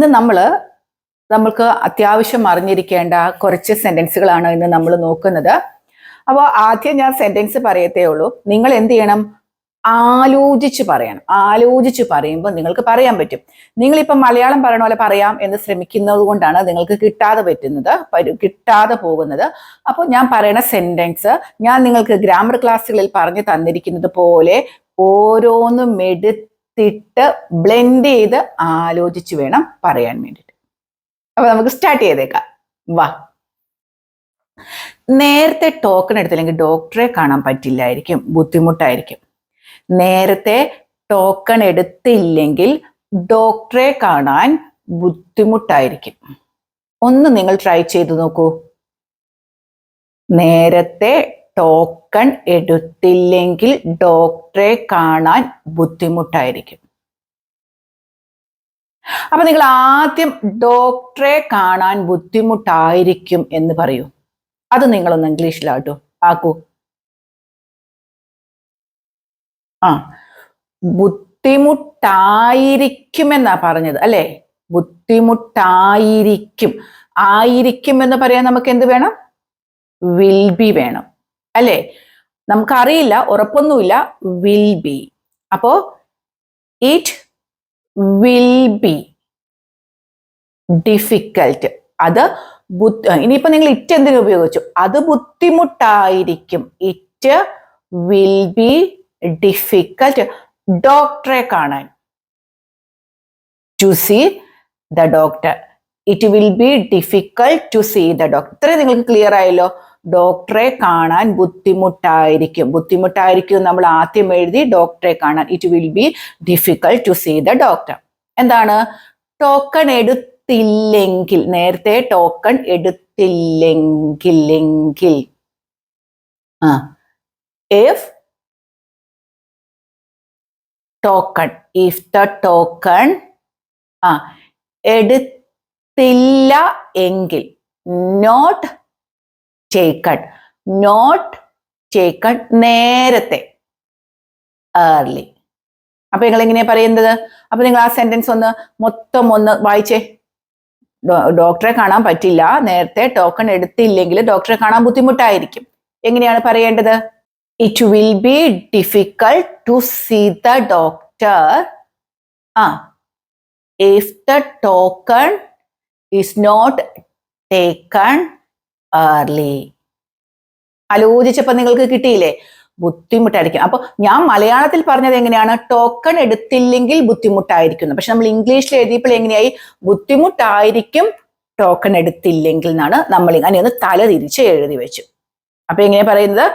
ഇന്ന് നമ്മൾ നമ്മൾക്ക് അത്യാവശ്യം അറിഞ്ഞിരിക്കേണ്ട കുറച്ച് സെന്റൻസുകളാണ് ഇന്ന് നമ്മൾ നോക്കുന്നത്. അപ്പോൾ ആദ്യം ഞാൻ സെന്റൻസ് പറയത്തേ ഉള്ളൂ. നിങ്ങൾ എന്ത് ചെയ്യണം? ആലോചിച്ച് പറയണം. ആലോചിച്ച് പറയുമ്പോൾ നിങ്ങൾക്ക് പറയാൻ പറ്റും. നിങ്ങളിപ്പം മലയാളം പറയണ പോലെ പറയാം എന്ന് ശ്രമിക്കുന്നത് കൊണ്ടാണ് നിങ്ങൾക്ക് കിട്ടാതെ പറ്റുന്നത് കിട്ടാതെ പോകുന്നത്. അപ്പോൾ ഞാൻ പറയണ സെന്റൻസ് ഞാൻ നിങ്ങൾക്ക് ഗ്രാമർ ക്ലാസ്സുകളിൽ പറഞ്ഞു തന്നിരിക്കുന്നത് പോലെ ഓരോന്നും എടുത്തിട്ട് ബ്ലെൻഡ് ചെയ്ത് ആലോചിച്ച് വേണം പറയാൻ വേണ്ടിയിട്ട് അപ്പൊ നമുക്ക് സ്റ്റാർട്ട് ചെയ്തേക്കാം. വാ. നേരത്തെ ടോക്കൺ എടുത്തില്ലെങ്കിൽ ഡോക്ടറെ കാണാൻ പറ്റില്ലായിരിക്കും ബുദ്ധിമുട്ടായിരിക്കും. നേരത്തെ ടോക്കൺ എടുത്തില്ലെങ്കിൽ ഡോക്ടറെ കാണാൻ ബുദ്ധിമുട്ടായിരിക്കും. ഒന്ന് നിങ്ങൾ ട്രൈ ചെയ്തു നോക്കൂ. നേരത്തെ ടോക്കൺ എടുത്തില്ലെങ്കിൽ ഡോക്ടറെ കാണാൻ ബുദ്ധിമുട്ടായിരിക്കും. അപ്പൊ നിങ്ങൾ ആദ്യം ഡോക്ടറെ കാണാൻ ബുദ്ധിമുട്ടായിരിക്കും എന്ന് പറയൂ. അത് നിങ്ങളൊന്ന് ഇംഗ്ലീഷിലാട്ടോ ആക്കൂ. ആ. ബുദ്ധിമുട്ടായിരിക്കും എന്നാ പറഞ്ഞത് അല്ലേ? ബുദ്ധിമുട്ടായിരിക്കും. ആയിരിക്കും എന്ന് പറയാൻ നമുക്ക് എന്ത് വേണം? വിൽ ബി വേണം. അല്ലെ? നമുക്കറിയില്ല ഉറപ്പൊന്നുമില്ല വിൽ ബി അപ്പോ ഇറ്റ് വിൽ ബി ഡിഫിക്കൽട്ട് അത് ഇനിയിപ്പോ നിങ്ങൾ ഇറ്റ് എന്തിനു ഉപയോഗിച്ചു? അത് ബുദ്ധിമുട്ടായിരിക്കും. ഇറ്റ് വിൽ ബി ഡിഫിക്കൽട്ട് ഡോക്ടറെ കാണാൻ. To see the doctor it will be difficult to see the doctor ഇത്രയും നിങ്ങൾക്ക് ക്ലിയർ ആയല്ലോ? ഡോക്ടറെ കാണാൻ ബുദ്ധിമുട്ടായിരിക്കും. ബുദ്ധിമുട്ടായിരിക്കും നമ്മൾ ആദ്യം എഴുതി ഡോക്ടറെ കാണാൻ. It will be difficult to see the doctor എന്താണ്? ടോക്കൺ എടുത്തില്ലെങ്കിൽ നേരത്തെ ടോക്കൺ എടുത്തില്ലെങ്കിൽ. എങ്കിൽ ആ. If token if the token ആ എടുത്തില്ല എങ്കിൽ നോട്ട് ടേക്കൺ നോട്ട് ടേക്കൺ നേരത്തെ. ഏർലി അപ്പൊ നിങ്ങൾ എങ്ങനെയാ പറയുന്നത് അപ്പൊ നിങ്ങൾ ആ സെന്റൻസ് ഒന്ന് മൊത്തം ഒന്ന് വായിച്ചേ. ഡോക്ടറെ കാണാൻ പറ്റില്ല. നേരത്തെ ടോക്കൺ എടുത്തില്ലെങ്കിൽ ഡോക്ടറെ കാണാൻ ബുദ്ധിമുട്ടായിരിക്കും. എങ്ങനെയാണ് പറയേണ്ടത്? It will be difficult to see the doctor ആ. If the token is not taken early ആലോചിച്ചപ്പോ നിങ്ങൾക്ക് കിട്ടിയില്ലേ? ബുദ്ധിമുട്ടായിരിക്കും. അപ്പൊ ഞാൻ മലയാളത്തിൽ പറഞ്ഞത് എങ്ങനെയാണ്? ടോക്കൺ എടുത്തില്ലെങ്കിൽ ബുദ്ധിമുട്ടായിരിക്കുന്നു. പക്ഷെ നമ്മൾ ഇംഗ്ലീഷിൽ എഴുതിയപ്പോൾ എങ്ങനെയായി? ബുദ്ധിമുട്ടായിരിക്കും ടോക്കൺ എടുത്തില്ലെങ്കിൽ എന്നാണ് നമ്മൾ അങ്ങനെ ഒന്ന് തല തിരിച്ച് എഴുതി വെച്ചു. അപ്പൊ എങ്ങനെ പറയുന്നത്?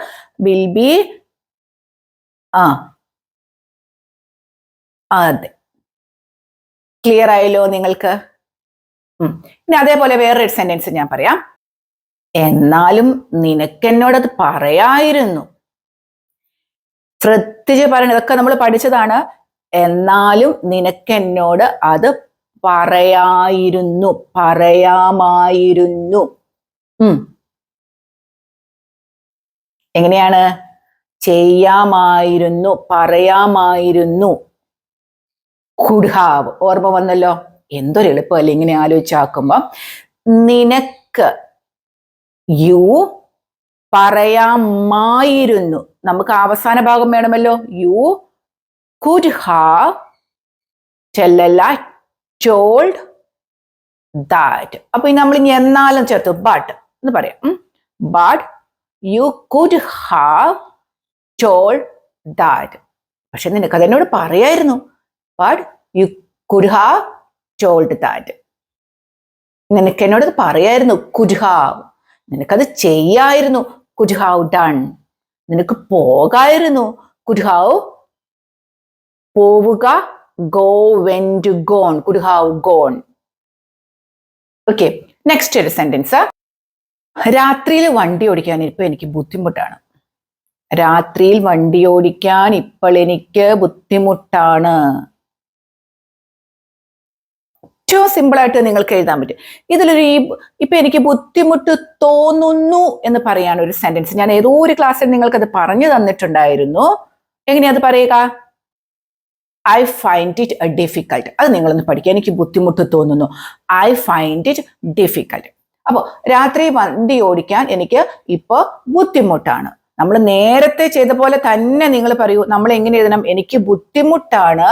വിൽ ബി ആ. അതെ. ക്ലിയർ ആയല്ലോ നിങ്ങൾക്ക്. ഇനി അതേപോലെ വേറൊരു സെന്റൻസ് ഞാൻ പറയാം. എന്നാലും നിനക്കെന്നോടത് പറയായിരുന്നു. ശ്രദ്ധിച്ച് പറയണം ഇതൊക്കെ നമ്മൾ പഠിച്ചതാണ്. എന്നാലും നിനക്കെന്നോട് അത് പറയായിരുന്നു പറയാമായിരുന്നു. ഉം. എങ്ങനെയാണ്? ചെയ്യാമായിരുന്നു പറയാമായിരുന്നു. കുഡ് ഓർമ്മ വന്നല്ലോ? എന്തൊരു എളുപ്പമല്ലേ ഇങ്ങനെ ആലോചിച്ചാക്കുമ്പോ നിനക്ക് യു പറയാമായിരുന്നു. നമുക്ക് അവസാന ഭാഗം വേണമല്ലോ. യു കുഡ് ഹാവ് ചെല്ലല്ല ടോൾഡ് ദാറ്റ് അപ്പൊ നമ്മൾ ഇനി എന്നാലും ചേർത്തു. ബട്ട് എന്ന് പറയാം. But you could have told that പക്ഷെ നിനക്ക് അതെന്നോട് പറയായിരുന്നു. But you could have told that നിനക്ക് എന്നോട് പറയായിരുന്നു. കുഡ് ഹാവ് നിനക്കത് ചെയ്യായിരുന്നു കുഡ് ഹാവ് ഡൺ നിനക്ക് പോകായിരുന്നു കുഡ് ഹാവ് പോവുക go when to gone could have gone okay next ഒരു സെന്റൻസ് രാത്രിയിൽ വണ്ടി ഓടിക്കാൻ ഇപ്പൊ എനിക്ക് ബുദ്ധിമുട്ടാണ്. രാത്രിയിൽ വണ്ടി ഓടിക്കാൻ ഇപ്പോൾ എനിക്ക് ബുദ്ധിമുട്ടാണ്. ഏറ്റവും സിമ്പിളായിട്ട് നിങ്ങൾക്ക് എഴുതാൻ പറ്റും. ഇതിലൊരു ഈ ഇപ്പൊ എനിക്ക് ബുദ്ധിമുട്ട് തോന്നുന്നു എന്ന് പറയാൻ ഒരു സെന്റൻസ് ഞാൻ ഏതോ ഒരു ക്ലാസ്സിൽ അത് പറഞ്ഞു തന്നിട്ടുണ്ടായിരുന്നു. എങ്ങനെയാ അത് പറയുക? ഐ ഫൈൻഡ് ഇറ്റ് ഡിഫിക്കൾട്ട് അത് നിങ്ങളൊന്ന് പഠിക്കുക. എനിക്ക് ബുദ്ധിമുട്ട് തോന്നുന്നു. ഐ ഫൈൻഡ് ഇറ്റ് ഡിഫിക്കൾട്ട് അപ്പോൾ രാത്രി വണ്ടി ഓടിക്കാൻ എനിക്ക് ഇപ്പോൾ ബുദ്ധിമുട്ടാണ്. നമ്മൾ നേരത്തെ ചെയ്ത പോലെ തന്നെ നിങ്ങൾ പറയൂ നമ്മൾ എങ്ങനെ എഴുതണം? എനിക്ക് ബുദ്ധിമുട്ടാണ്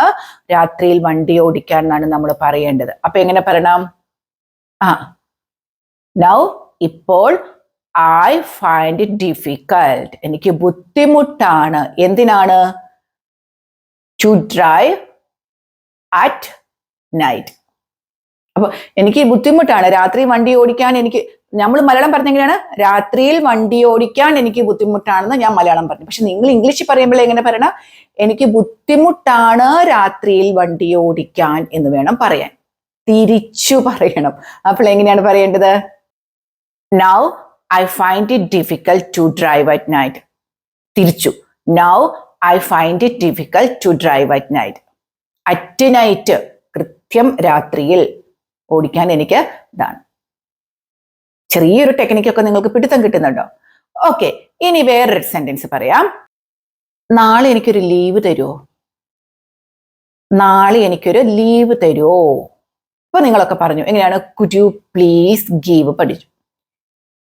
രാത്രിയിൽ വണ്ടി ഓടിക്കാൻ എന്നാണ് നമ്മൾ പറയേണ്ടത്. അപ്പൊ എങ്ങനെ പറയണം? ആ. നൗ ഇപ്പോൾ ഐ ഫൈൻഡ് ഇറ്റ് ഡിഫിക്കൽട്ട് എനിക്ക് ബുദ്ധിമുട്ടാണ്. എന്തിനാണ്? ടു ഡ്രൈവ് അറ്റ് നൈറ്റ് അപ്പൊ എനിക്ക് ബുദ്ധിമുട്ടാണ്. രാത്രി വണ്ടി ഓടിക്കാൻ എനിക്ക് നമ്മൾ മലയാളം പറഞ്ഞെങ്ങനെയാണ്? രാത്രിയിൽ വണ്ടി ഓടിക്കാൻ എനിക്ക് ബുദ്ധിമുട്ടാണെന്ന് ഞാൻ മലയാളം പറഞ്ഞു. പക്ഷെ നിങ്ങൾ ഇംഗ്ലീഷിൽ പറയുമ്പോൾ എങ്ങനെ പറയണം? എനിക്ക് ബുദ്ധിമുട്ടാണ് രാത്രിയിൽ വണ്ടി ഓടിക്കാൻ എന്ന് വേണം പറയാൻ. തിരിച്ചു പറയണം. അപ്പോൾ എങ്ങനെയാണ് പറയേണ്ടത്? Now I find it difficult to drive at night തിരിച്ചു. Now I find it difficult to drive at night at night കൃത്യം രാത്രിയിൽ ഓടിക്കാൻ എനിക്ക് ഇതാണ്. ചെറിയൊരു ടെക്നിക്കൊക്കെ നിങ്ങൾക്ക് പിടുത്തം കിട്ടുന്നുണ്ടോ? ഓക്കെ ഇനി വേറൊരു സെന്റൻസ് പറയാം. നാളെ എനിക്കൊരു ലീവ് തരുമോ നാളെ എനിക്കൊരു ലീവ് തരുമോ അപ്പൊ നിങ്ങളൊക്കെ പറഞ്ഞു എങ്ങനെയാണ്? കുഡ് യു പ്ലീസ് ഗീവ് പഠിച്ചു.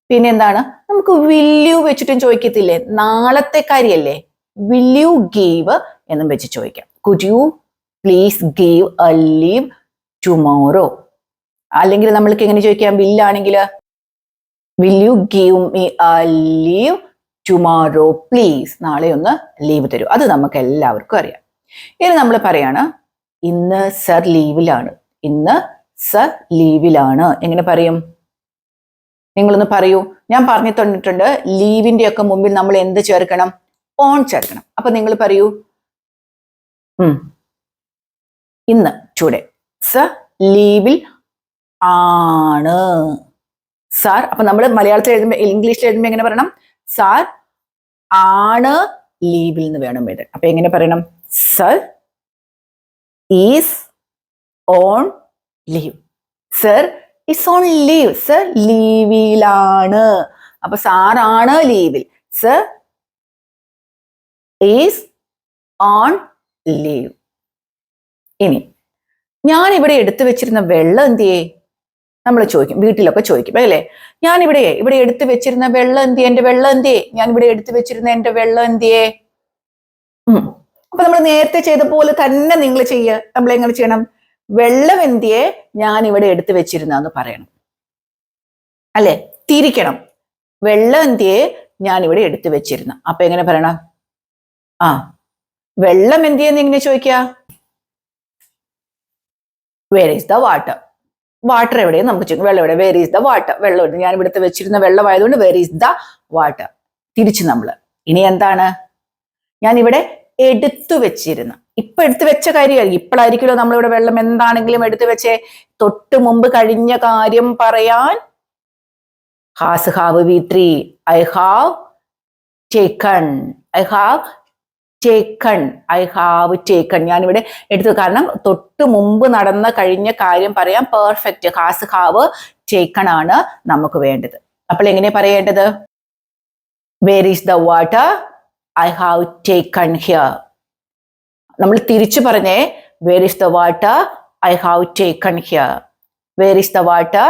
പിന്നെ എന്താണ്? നമുക്ക് വില്യു വെച്ചിട്ടും ചോദിക്കത്തില്ലേ? നാളത്തെ കാര്യല്ലേ? വില്യു ഗീവ് എന്നും വെച്ച് ചോദിക്കാം. Could you please give a leave tomorrow അല്ലെങ്കിൽ നമ്മൾക്ക് എങ്ങനെ ചോദിക്കാം? വില്ലാണെങ്കിൽ will you give me a leave tomorrow please നാളെ ഒന്ന് ലീവ് തരൂ. അത് നമുക്ക് എല്ലാവർക്കും അറിയാം. ഇനി നമ്മൾ പറയാണ് ഇന്ന് സർ ലീവിലാണ് ഇന്ന് സർ ലീവിലാണ് എങ്ങനെ പറയും? നിങ്ങളൊന്ന് പറയൂ. ഞാൻ പറഞ്ഞു തന്നിട്ടുണ്ട് ലീവിന്റെ ഒക്കെ മുമ്പിൽ നമ്മൾ എന്ത് ചേർക്കണം? ഓൺ ചേർക്കണം. അപ്പൊ നിങ്ങൾ പറയൂ ഇന്ന് ടുഡേ സർ ലീവിൽ ആണ്. സാർ അപ്പൊ നമ്മൾ മലയാളത്തിൽ എഴുതുമ്പോൾ ഇംഗ്ലീഷിൽ എഴുതുമ്പോൾ എങ്ങനെ പറയണം? സാർ ആണ് ലീവിൽ നിന്ന് വേണം എഴുതാൻ. അപ്പൊ എങ്ങനെ പറയണം? Sir is on leave sir is on leave sir ലീവിലാണ്. അപ്പൊ ആണ് ലീവിൽ. സർ ഈസ് ഓൺ ലീവ് ഇനി ഞാൻ ഇവിടെ എടുത്തു വെച്ചിരുന്ന വെള്ളം എന്തിയേ? നമ്മൾ ചോദിക്കും വീട്ടിലൊക്കെ ചോദിക്കും അല്ലേ? ഞാൻ ഇവിടെ എടുത്തു വെച്ചിരുന്ന വെള്ളം എന്തിയെ എന്റെ വെള്ളം എന്തിയെ ഞാൻ ഇവിടെ എടുത്തു വെച്ചിരുന്ന എന്റെ വെള്ളം എന്തിയെ ഉം. അപ്പൊ നമ്മൾ നേരത്തെ ചെയ്ത പോലെ തന്നെ നിങ്ങൾ ചെയ്യുക നമ്മൾ എങ്ങനെ ചെയ്യണം? വെള്ളം എന്തിയെ ഞാൻ ഇവിടെ എടുത്തു വെച്ചിരുന്നെന്ന് പറയണം. അല്ലെ? തിരിക്കണം. വെള്ളം എന്തിയെ ഞാൻ ഇവിടെ എടുത്തു വെച്ചിരുന്ന. അപ്പൊ എങ്ങനെ പറയണം? ആ. വെള്ളം എന്തിയെന്ന് എങ്ങനെ ചോദിക്കുക where is the water water എവിടെയും? നമുക്ക് ചോദിക്കും വെള്ളം എവിടെ? വേർ ഈസ് ദ വാട്ടർ വെള്ളം എവിടെ? ഞാൻ ഇവിടുത്തെ വെച്ചിരുന്ന വെള്ളമായതുകൊണ്ട് വേർ ഈസ് ദ വാട്ടർ തിരിച്ചു നമ്മൾ ഇനി എന്താണ്? ഞാൻ ഇവിടെ എടുത്തു വെച്ചിരുന്നു. ഇപ്പൊ എടുത്തു വെച്ച കാര്യമായിരിക്കും. ഇപ്പോഴായിരിക്കുമല്ലോ നമ്മളിവിടെ വെള്ളം എന്താണെങ്കിലും എടുത്തു വെച്ചേ. തൊട്ട് മുമ്പ് കഴിഞ്ഞ കാര്യം പറയാൻ. Has have V three I have taken I have taken I have taken ഞാനിവിടെ എടുത്തു കാരണം തൊട്ട് മുമ്പ് നടന്ന കഴിഞ്ഞ കാര്യം പറയാം പെർഫെക്റ്റ് ഹാസ് ഹാവ് ടേക്കൺ ആണ് നമുക്ക് വേണ്ടത്. അപ്പോൾ എങ്ങനെ പറയേണ്ടത്? Where is the water I have taken here നമ്മൾ തിരിച്ചു പറഞ്ഞേ where is the water I have taken here where is the water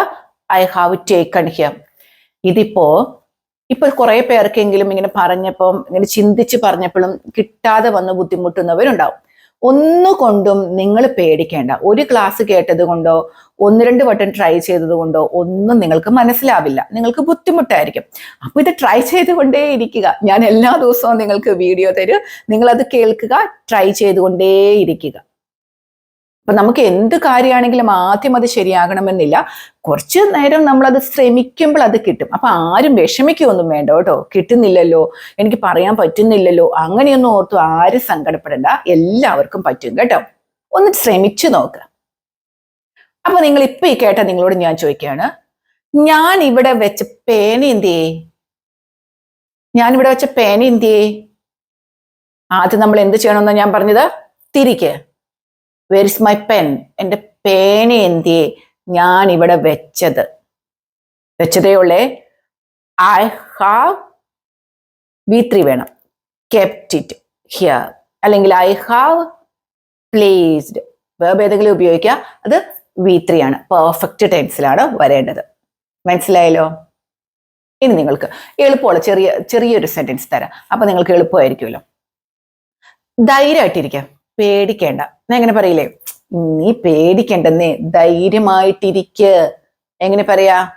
I have taken here ഇതിപ്പോ ഇപ്പൊ കുറെ പേർക്കെങ്കിലും ഇങ്ങനെ പറഞ്ഞപ്പം ഇങ്ങനെ ചിന്തിച്ച് പറഞ്ഞപ്പോഴും കിട്ടാതെ വന്ന് ബുദ്ധിമുട്ടുന്നവരുണ്ടാവും. ഒന്നുകൊണ്ടും നിങ്ങൾ പേടിക്കേണ്ട. ഒരു ക്ലാസ് കേട്ടത് കൊണ്ടോ ഒന്ന് രണ്ട് വട്ടം ട്രൈ ചെയ്തത് കൊണ്ടോ ഒന്നും നിങ്ങൾക്ക് മനസ്സിലാവില്ല. നിങ്ങൾക്ക് ബുദ്ധിമുട്ടായിരിക്കും. അപ്പൊ ഇത് ട്രൈ ചെയ്തുകൊണ്ടേ ഇരിക്കുക ഞാൻ എല്ലാ ദിവസവും നിങ്ങൾക്ക് വീഡിയോ തരും. നിങ്ങൾ അത് കേൾക്കുക ട്രൈ ചെയ്തുകൊണ്ടേ ഇരിക്കുക അപ്പൊ നമുക്ക് എന്ത് കാര്യമാണെങ്കിലും ആദ്യം അത് ശരിയാകണമെന്നില്ല. കുറച്ച് നേരം നമ്മൾ അത് ശ്രമിക്കുമ്പോൾ അത് കിട്ടും. അപ്പൊ ആരും വിഷമിക്കുകയൊന്നും വേണ്ട കേട്ടോ. കിട്ടുന്നില്ലല്ലോ. എനിക്ക് പറയാൻ പറ്റുന്നില്ലല്ലോ. അങ്ങനെയൊന്നും ഓർത്തു ആരും സങ്കടപ്പെടേണ്ട. എല്ലാവർക്കും പറ്റും കേട്ടോ. ഒന്ന് ശ്രമിച്ചു നോക്കുക അപ്പൊ നിങ്ങൾ ഇപ്പൊ ഈ കേട്ട നിങ്ങളോട് ഞാൻ ചോദിക്കുകയാണ്. ഞാൻ ഇവിടെ വെച്ച പേന എന്തിയേ? ഞാൻ ഇവിടെ വെച്ച പേന എന്തിയേ? ആദ്യം നമ്മൾ എന്ത് ചെയ്യണമെന്നാണ് ഞാൻ പറഞ്ഞത്? തിരിക്ക്. വേർ ഇസ് മൈ പെൻ എന്റെ പേന എന്തിയെ ഞാൻ ഇവിടെ വെച്ചത്. വെച്ചതേ ഉള്ളേ ഐ ഹാവ് വി ത്രീ വേണം. കെപ്റ്റ് ഇറ്റ് ഹിയർ അല്ലെങ്കിൽ ഐ ഹാവ് പ്ലേസ്ഡ് വേർബ് ഏതെങ്കിലും ഉപയോഗിക്കുക. അത് വി ത്രീ ആണ്. പെർഫെക്റ്റ് ടെൻസിലാണ് വരേണ്ടത്. മനസ്സിലായല്ലോ? ഇനി നിങ്ങൾക്ക് എളുപ്പമുള്ള ചെറിയ ചെറിയൊരു സെന്റൻസ് തരാം. അപ്പൊ നിങ്ങൾക്ക് എളുപ്പമായിരിക്കുമല്ലോ. ധൈര്യമായിട്ടിരിക്കാം. പേടിക്കേണ്ട. ഞാൻ എങ്ങനെ പറയില്ലേ നീ പേടിക്കേണ്ടെന്നേ ധൈര്യമായിട്ടിരിക്ക. എങ്ങനെ പറയാ?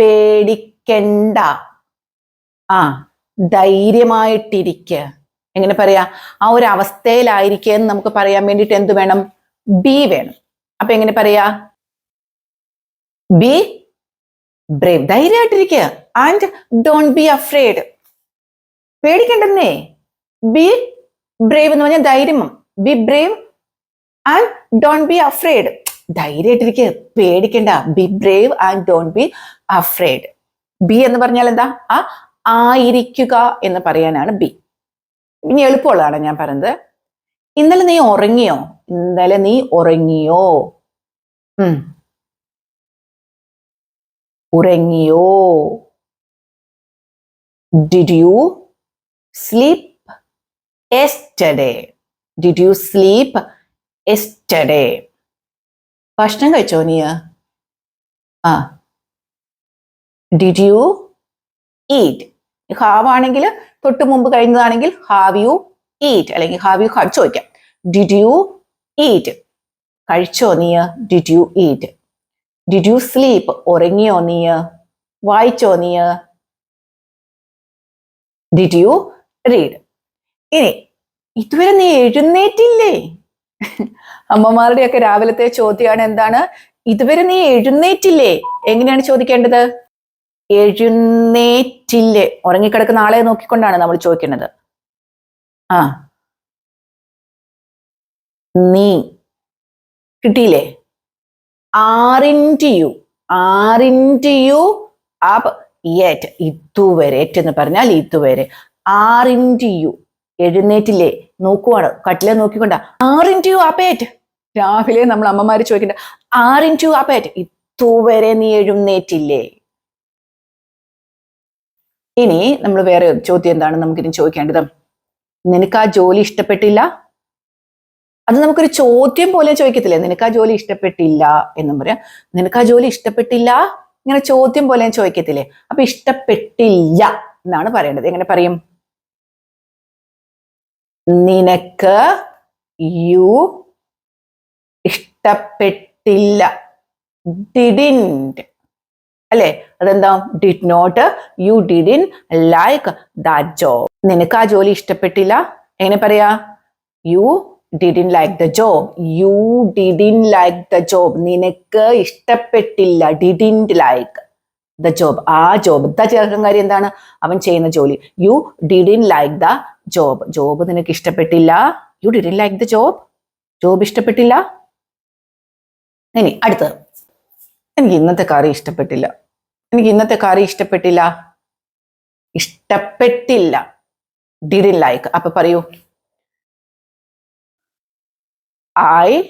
പേടിക്കണ്ട. ആ ധൈര്യമായിട്ടിരിക്ക. എങ്ങനെ പറയാ? ആ ഒരു അവസ്ഥയിലായിരിക്കുക എന്ന് നമുക്ക് പറയാൻ വേണ്ടിയിട്ട് എന്ത് വേണം? ബി വേണം. അപ്പൊ എങ്ങനെ പറയാ? ബി ബ്രേവ് ധൈര്യമായിട്ടിരിക്കുക ആൻഡ് ഡോണ്ട് ബി അഫ്രേഡ്. പേടിക്കണ്ടെന്നേ. ബി ബ്രേവ് എന്ന് പറഞ്ഞാൽ ധൈര്യം be brave and don't be afraid ധൈര്യമായിട്ടിരിക്കുക പേടിക്കണ്ട. Be brave and don't be afraid be എന്ന് പറഞ്ഞാൽ എന്താ? ആ ആയിരിക്കുക എന്ന് പറയാനാണ് ബി ഇനി എളുപ്പമുള്ളതാണ് ഞാൻ പറയുന്നത്. ഇന്നലെ നീ ഉറങ്ങിയോ? ഇന്നലെ നീ ഉറങ്ങിയോ? ഉറങ്ങിയോ? Did you sleep yesterday did you sleep yesterday ഭക്ഷണം കഴിച്ചോ നീ? ആ. ഡിഡ് യു ഈറ്റ് ഹാവ് ആണെങ്കിൽ തൊട്ട് മുമ്പ് കഴിഞ്ഞതാണെങ്കിൽ ഹാവ് യു ഈറ്റ് അല്ലെങ്കിൽ ഹാവ് യു ചോദിക്കാം. ഡിഡ് യു ഈറ്റ് കഴിച്ചോ നീ? Did you eat did you sleep ഉറങ്ങിയോ നീ? വായിച്ചോ നീ? ഡിഡ് യു റീഡ് ഇനി ഇതുവരെ നീ എഴുന്നേറ്റില്ലേ? അമ്മമാരുടെയൊക്കെ രാവിലത്തെ ചോദ്യമാണ് എന്താണ്? ഇതുവരെ നീ എഴുന്നേറ്റില്ലേ? എങ്ങനെയാണ് ചോദിക്കേണ്ടത്? എഴുന്നേറ്റില്ലേ. ഉറങ്ങിക്കിടക്കുന്ന ആളെ നോക്കിക്കൊണ്ടാണ് നമ്മൾ ചോദിക്കുന്നത്. ആ. നീ കിട്ടിയില്ലേ? Aren't you aren't you yet ഇതുവരെ എന്ന് പറഞ്ഞാൽ ഇതുവരെ. ആറിന്റ് യു എഴുന്നേറ്റില്ലേ? നോക്കുവാണ്. കട്ടിലെ നോക്കിക്കൊണ്ട. ആറിൻ ടു അപ്പേറ്റ് രാവിലെ നമ്മൾ അമ്മമാര് ചോദിക്കണ്ട. ആറിൻ ടു അപ്പേറ്റ് ഇതുവരെ നീ എഴുന്നേറ്റില്ലേ? ഇനി നമ്മൾ വേറെ ചോദ്യം എന്താണ് നമുക്കിനി ചോദിക്കേണ്ടത്? നിനക്ക് ആ ജോലി ഇഷ്ടപ്പെട്ടില്ല? അത് നമുക്കൊരു ചോദ്യം പോലെ ചോദിക്കത്തില്ലേ? നിനക്ക് ആ ജോലി ഇഷ്ടപ്പെട്ടില്ല എന്നും പറയാം. നിനക്ക് ആ ജോലി ഇഷ്ടപ്പെട്ടില്ല? ഇങ്ങനെ ചോദ്യം പോലെ ചോദിക്കത്തില്ലേ? അപ്പൊ ഇഷ്ടപ്പെട്ടില്ല എന്നാണ് പറയേണ്ടത്. എങ്ങനെ പറയും? നിനക്ക് യു ഇഷ്ടപ്പെട്ടില്ല. ഡിഡിന്റ് അല്ലെ? അതെന്താ? Did not you didn't like that job നിനക്ക് ആ ജോലി ഇഷ്ടപ്പെട്ടില്ല? എങ്ങനെ പറയാ? You didn't like the job you didn't like the job നിനക്ക് ഇഷ്ടപ്പെട്ടില്ല. ഡിഡിന്റ് ലൈക്ക് ദ ജോബ് ആ ജോബ് ദ ചേർക്കുന്ന കാര്യം എന്താണ്? അവൻ ചെയ്യുന്ന ജോലി. You didn't like the job job നിനക്ക് ഇഷ്ടപ്പെട്ടില്ല. You didn't like the job job ഇഷ്ടപ്പെട്ടില്ല. ഇനി അടുത്തത് എനിക്ക് ഇന്നത്തെ കറി ഇഷ്ടപ്പെട്ടില്ല. എനിക്ക് ഇന്നത്തെ കറി ഇഷ്ടപ്പെട്ടില്ല. ഇഷ്ടപ്പെട്ടില്ല. ഡിഡിൻ ലൈക്ക് അപ്പൊ പറയൂ. ഐ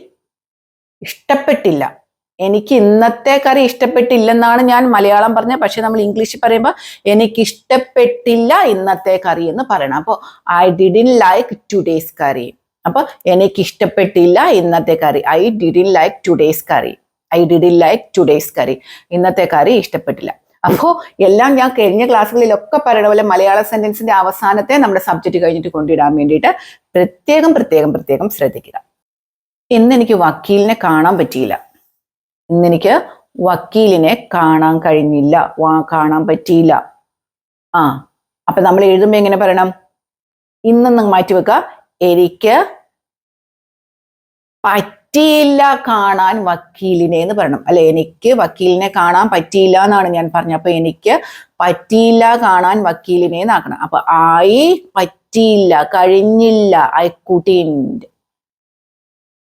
ഇഷ്ടപ്പെട്ടില്ല. എനിക്ക് ഇന്നത്തെ കറി ഇഷ്ടപ്പെട്ടില്ലെന്നാണ് ഞാൻ മലയാളം പറഞ്ഞത്. പക്ഷെ നമ്മൾ ഇംഗ്ലീഷിൽ പറയുമ്പോൾ എനിക്ക് ഇഷ്ടപ്പെട്ടില്ല ഇന്നത്തെ കറി എന്ന് പറയണം. അപ്പോൾ I didn't like today's curry അപ്പൊ എനിക്ക് ഇഷ്ടപ്പെട്ടില്ല ഇന്നത്തെ കറി. I didn't like today's curry I didn't like today's curry ഇന്നത്തെ കറി ഇഷ്ടപ്പെട്ടില്ല. അപ്പോ എല്ലാം ഞാൻ കഴിഞ്ഞ ക്ലാസ്സുകളിലൊക്കെ പറയണ പോലെ മലയാള സെന്റൻസിന്റെ അവസാനത്തെ നമ്മുടെ സബ്ജക്റ്റ് കഴിഞ്ഞിട്ട് കൊണ്ടിടാൻ വേണ്ടിയിട്ട് പ്രത്യേകം പ്രത്യേകം പ്രത്യേകം ശ്രദ്ധിക്കുക. ഇന്ന് എനിക്ക് വക്കീലിനെ കാണാൻ പറ്റിയില്ല. ഇന്ന് എനിക്ക് വക്കീലിനെ കാണാൻ കഴിഞ്ഞില്ല. വാ- കാണാൻ പറ്റിയില്ല. ആ അപ്പൊ നമ്മൾ എഴുതുമ്പോ എങ്ങനെ പറയണം? ഇന്നൊന്ന് മാറ്റി വെക്കുക എനിക്ക് പറ്റിയില്ല കാണാൻ വക്കീലിനെ എന്ന് പറയണം. അല്ലെ എനിക്ക് വക്കീലിനെ കാണാൻ പറ്റിയില്ല എന്നാണ് ഞാൻ പറഞ്ഞത്. അപ്പൊ എനിക്ക് പറ്റിയില്ല കാണാൻ വക്കീലിനെ എന്നാക്കണം. അപ്പൊ ആയി പറ്റിയില്ല കഴിഞ്ഞില്ല. I couldn't.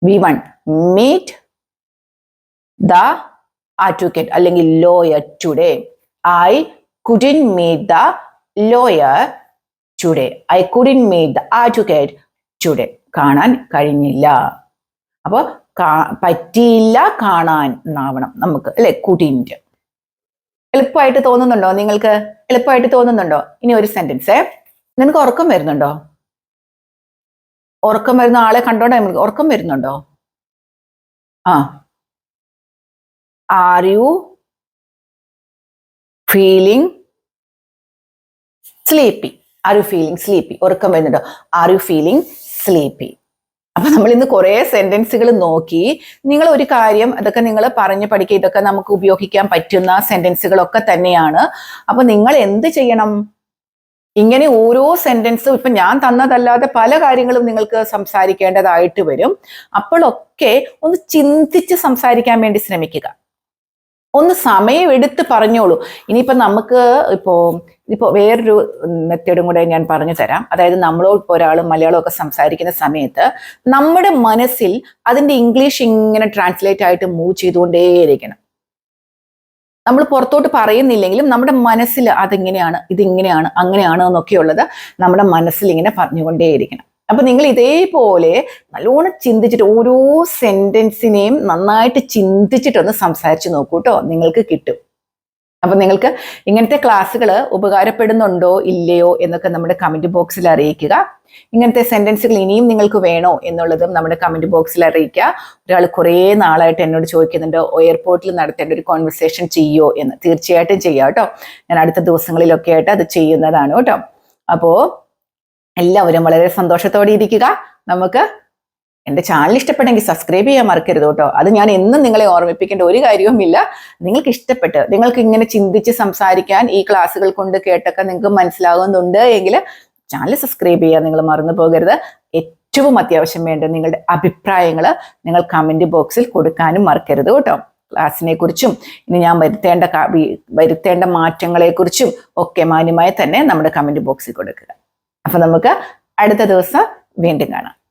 We won't meet the advocate അല്ലെങ്കിൽ lawyer today. I couldn't meet the lawyer today. I couldn't meet the advocate today. കാണാൻ കഴിഞ്ഞില്ല. അപ്പൊ പറ്റിയില്ല കാണാൻ എന്നാവണം നമുക്ക് അല്ലെ? കുടിന്റെ എളുപ്പമായിട്ട് തോന്നുന്നുണ്ടോ നിങ്ങൾക്ക്? എളുപ്പമായിട്ട് തോന്നുന്നുണ്ടോ? ഇനി ഒരു സെന്റൻസ് നിങ്ങൾക്ക് ഉറക്കം വരുന്നുണ്ടോ? ഉറക്കം വരുന്ന ആളെ കണ്ടോണ്ടാ ഉറക്കം വരുന്നുണ്ടോ? ആ. Are you feeling sleepy are you feeling sleepy ഉറക്കം വരുന്നുണ്ടോ? ആർ യു ഫീലിംഗ് സ്ലീപ്പി അപ്പൊ നമ്മൾ ഇന്ന് കുറെ സെന്റൻസുകൾ നോക്കി. നിങ്ങൾ ഒരു കാര്യം അതൊക്കെ നിങ്ങൾ പറഞ്ഞ് പഠിക്കുക. ഇതൊക്കെ നമുക്ക് ഉപയോഗിക്കാൻ പറ്റുന്ന സെന്റൻസുകളൊക്കെ തന്നെയാണ്. അപ്പൊ നിങ്ങൾ എന്ത് ചെയ്യണം? ഇങ്ങനെ ഓരോ സെന്റൻസും ഇപ്പൊ ഞാൻ തന്നതല്ലാതെ പല കാര്യങ്ങളും നിങ്ങൾക്ക് സംസാരിക്കേണ്ടതായിട്ട് വരും. അപ്പോഴൊക്കെ ഒന്ന് ചിന്തിച്ച് സംസാരിക്കാൻ വേണ്ടി ശ്രമിക്കുക. ഒന്ന് സമയം എടുത്ത് പറഞ്ഞോളൂ. ഇനിയിപ്പോൾ നമുക്ക് ഇപ്പോൾ ഇപ്പോൾ വേറൊരു മെത്തേഡും കൂടെ ഞാൻ പറഞ്ഞു തരാം. അതായത് നമ്മളോട് ഇപ്പോൾ ഒരാൾ മലയാളം ഒക്കെ സംസാരിക്കുന്ന സമയത്ത് നമ്മുടെ മനസ്സിൽ അതിന്റെ ഇംഗ്ലീഷ് ഇങ്ങനെ ട്രാൻസ്ലേറ്റ് ആയിട്ട് മൂവ് ചെയ്തുകൊണ്ടേയിരിക്കണം. നമ്മൾ പുറത്തോട്ട് പറയുന്നില്ലെങ്കിലും നമ്മുടെ മനസ്സിൽ അതിങ്ങനെയാണ് ഇതിങ്ങനെയാണ് അങ്ങനെയാണ് എന്നൊക്കെയുള്ളത് നമ്മുടെ മനസ്സിൽ ഇങ്ങനെ പറഞ്ഞുകൊണ്ടേയിരിക്കണം. അപ്പൊ നിങ്ങൾ ഇതേപോലെ നല്ലോണം ചിന്തിച്ചിട്ട് ഓരോ സെന്റൻസിനെയും നന്നായിട്ട് ചിന്തിച്ചിട്ടൊന്ന് സംസാരിച്ചു നോക്കൂ കേട്ടോ നിങ്ങൾക്ക് കിട്ടും. അപ്പൊ നിങ്ങൾക്ക് ഇങ്ങനത്തെ ക്ലാസ്സുകൾ ഉപകാരപ്പെടുന്നുണ്ടോ ഇല്ലയോ എന്നൊക്കെ നമ്മുടെ കമന്റ് ബോക്സിൽ അറിയിക്കുക. ഇങ്ങനത്തെ സെന്റൻസുകൾ ഇനിയും നിങ്ങൾക്ക് വേണോ എന്നുള്ളതും നമ്മുടെ കമന്റ് ബോക്സിൽ അറിയിക്കുക. ഒരാൾ കുറേ നാളായിട്ട് എന്നോട് ചോദിക്കുന്നുണ്ട് എയർപോർട്ടിൽ നടത്തേണ്ട ഒരു കോൺവെർസേഷൻ ചെയ്യോ എന്ന്? തീർച്ചയായിട്ടും ചെയ്യാം കേട്ടോ ഞാൻ അടുത്ത ദിവസങ്ങളിലൊക്കെ ആയിട്ട് അത് ചെയ്യുന്നതാണ് കേട്ടോ അപ്പോ എല്ലാവരും വളരെ സന്തോഷത്തോടെ ഇരിക്കുക. നമുക്ക് എന്റെ ചാനൽ ഇഷ്ടപ്പെട്ടെങ്കിൽ സബ്സ്ക്രൈബ് ചെയ്യാൻ മറക്കരുത് കേട്ടോ. അത് ഞാൻ എന്നും നിങ്ങളെ ഓർമ്മിപ്പിക്കേണ്ട ഒരു കാര്യവുമില്ല. നിങ്ങൾക്ക് ഇഷ്ടപ്പെട്ട് നിങ്ങൾക്ക് ഇങ്ങനെ ചിന്തിച്ച് സംസാരിക്കാൻ ഈ ക്ലാസ്സുകൾ കൊണ്ട് കേട്ടൊക്കെ നിങ്ങൾക്ക് മനസ്സിലാകുന്നുണ്ട് എങ്കിൽ ചാനൽ സബ്സ്ക്രൈബ് ചെയ്യാൻ നിങ്ങൾ മറന്നു പോകരുത്. ഏറ്റവും അത്യാവശ്യം വേണ്ട നിങ്ങളുടെ അഭിപ്രായങ്ങൾ നിങ്ങൾ കമന്റ് ബോക്സിൽ കൊടുക്കാനും മറക്കരുത് കേട്ടോ. ക്ലാസ്സിനെ കുറിച്ചും ഇനി ഞാൻ വരുത്തേണ്ട വരുത്തേണ്ട മാറ്റങ്ങളെ കുറിച്ചും ഒക്കെ മാന്യമായി തന്നെ നമ്മുടെ കമന്റ് ബോക്സിൽ കൊടുക്കുക. അപ്പൊ നമുക്ക് അടുത്ത ദിവസം വീണ്ടും കാണാം.